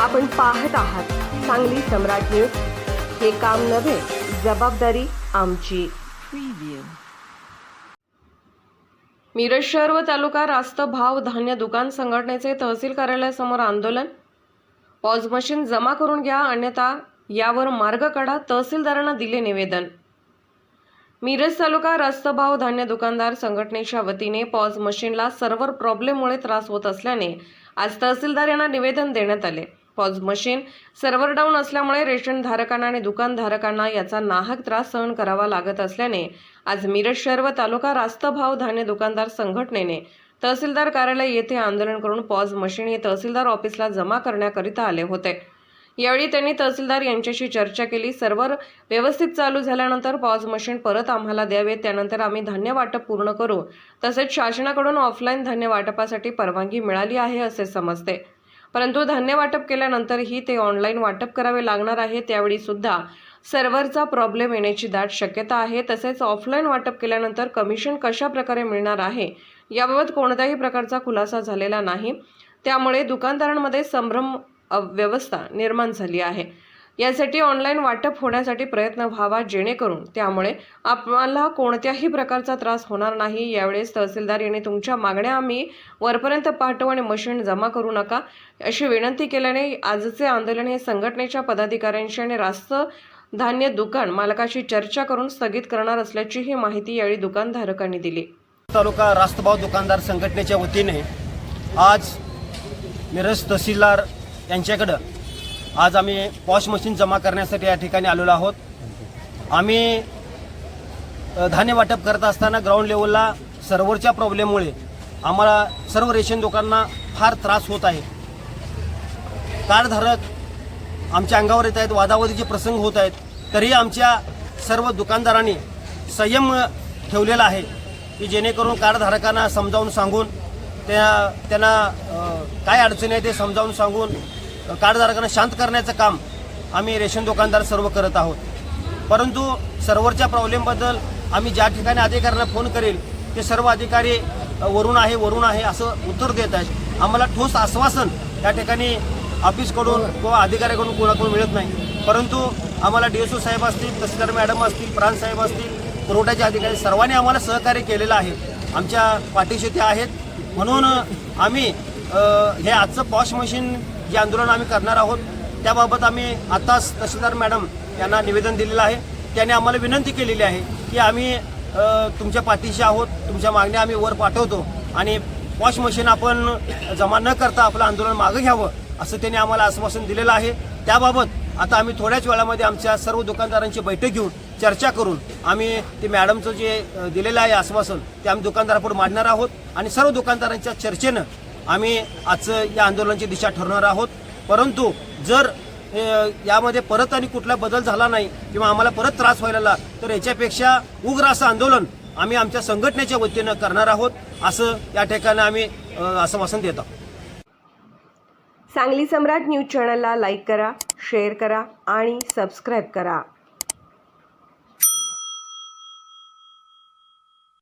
आपण पाहत आहात सांगली सम्राट न्यूज. हे काम नव्हे जबाबदारी आमची. मिरज शहर व तालुका रास्त भाव धान्य दुकान संघटनेचे तहसील कार्यालयासमोर आंदोलन. पॉज मशीन जमा करून घ्या अन्यथा यावर मार्ग काढा तहसीलदारांना दिले निवेदन. मिरज तालुका रास्त भाव धान्य दुकानदार संघटनेच्या वतीने पॉज मशीनला सर्व्हर प्रॉब्लेममुळे त्रास होत असल्याने आज तहसीलदार यांना निवेदन देण्यात आले. POS machine. सर्व्हर डाऊन असल्यामुळे रेशन धारकांना आणि दुकानधारकांना याचा नाहक त्रास सहन करावा लागत असल्याने आज मिरज शहर व तालुका रास्त भाव धान्य दुकानदार संघटनेने तहसीलदार कार्यालय येथे आंदोलन करून पॉज मशीन हे तहसीलदार ऑफिसला जमा करण्याकरिता आले होते. यावेळी त्यांनी तहसीलदार यांच्याशी चर्चा केली. सर्व्हर व्यवस्थित चालू झाल्यानंतर पॉज मशीन परत आम्हाला द्यावे त्यानंतर आम्ही धान्य वाटप पूर्ण करू. तसेच शासनाकडून ऑफलाईन धान्य वाटपासाठी परवानगी मिळाली आहे असे समजते. परंतु धान्य वाटप केल्यानंतरही ते ऑनलाईन वाटप करावे लागणार आहे त्यावेळी सुद्धा सर्व्हरचा प्रॉब्लेम येण्याची दाट शक्यता आहे. तसेच ऑफलाईन वाटप केल्यानंतर कमिशन कशा प्रकारे मिळणार आहे याबाबत कोणत्याही प्रकारचा खुलासा झालेला नाही. त्यामुळे दुकानदारांमध्ये संभ्रम व्यवस्था निर्माण झाली आहे. यासाठी ऑनलाईन वाटप होण्यासाठी प्रयत्न व्हावा जेणेकरून त्यामुळे आम्हाला कोणत्याही प्रकारचा त्रास होणार नाही. यावेळेस तहसीलदार यांनी तुमच्या मागण्या आम्ही वरपर्यंत पाठवू आणि मशीन जमा करू नका अशी विनंती केल्याने आजचे आंदोलन हे संघटनेच्या पदाधिकाऱ्यांशी आणि रास्त धान्य दुकान मालकाशी चर्चा करून स्थगित करणार असल्याचीही माहिती यावेळी दुकानधारकांनी दिली. तालुका रास्तभाव दुकानदार संघटनेच्या वतीने आज मिरज तहसीलदार यांच्याकडं आज आम्ही पॉश मशीन जमा करण्यासाठी या ठिकाणी आलेलो आहोत. आम्ही धान्य वाटप करत असताना ग्राउंड लेवलला सर्व्हरच्या प्रॉब्लेममुळे आम्हाला सर्व रेशन दुकानांना फार त्रास होत आहे. कार्डधारक आमच्या अंगावर येत आहेत वादावादीचे प्रसंग होत आहेत. तरीही आमच्या सर्व दुकानदारांनी संयम ठेवलेला आहे की जेणेकरून कार्डधारकांना समजावून सांगून त्या त्यांना काय अडचणी आहे ते समजावून सांगून कार्डधारकांना शांत करण्याचं काम आम्ही रेशन दुकानदार सर्व करत आहोत. परंतु सर्व्हरच्या प्रॉब्लेमबद्दल आम्ही ज्या ठिकाणी अधिकाऱ्यांना फोन करेल ते सर्व अधिकारी वरून आहे वरून आहे असं उत्तर देत आहेत. आम्हाला ठोस आश्वासन त्या ठिकाणी ऑफिसकडून किंवा अधिकाऱ्याकडून कोणाकडून मिळत नाही. परंतु आम्हाला डी एस ओ साहेब असतील तहसीलदार मॅडम असतील प्रांत साहेब असतील पुरवठ्याचे अधिकारी सर्वांनी आम्हाला सहकार्य केलेलं आहे. आमच्या पाठीशी ते आहेत. म्हणून आम्ही हे आजचं पॉश मशीन जे आंदोलन आम्ही करणार आहोत. त्याबाबत आम्ही आताच तहसीलदार मॅडम यांना निवेदन दिलेलं आहे. त्याने आम्हाला विनंती केलेली आहे की आम्ही तुमच्या पाठीशी आहोत तुमच्या मागण्या आम्ही वर पाठवतो आणि वॉश मशीन आपण जमा न करता आपलं आंदोलन मागं घ्यावं असं त्यांनी आम्हाला आश्वासन दिलेलं आहे. त्याबाबत आता आम्ही थोड्याच वेळामध्ये आमच्या सर्व दुकानदारांची बैठक घेऊन चर्चा करून आम्ही ते मॅडमचं जे दिलेलं आहे आश्वासन ते आम्ही दुकानदारापुढे मांडणार आहोत आणि सर्व दुकानदारांच्या चर्चेनं आम्ही आजचं या आंदोलनाची दिशा ठरवणार आहोत. परंतु जर यामध्ये परत आणि कुठला बदल झाला नाही किंवा आम्हाला परत त्रास व्हायला लागला तर याच्यापेक्षा उग्र असं आंदोलन आम्ही आमच्या संघटनेच्या वतीनं करणार आहोत असं या ठिकाणी आम्ही आश्वासन देत. आहोत सांगली सम्राट न्यूज चॅनलला लाईक करा शेअर करा आणि सबस्क्राईब करा.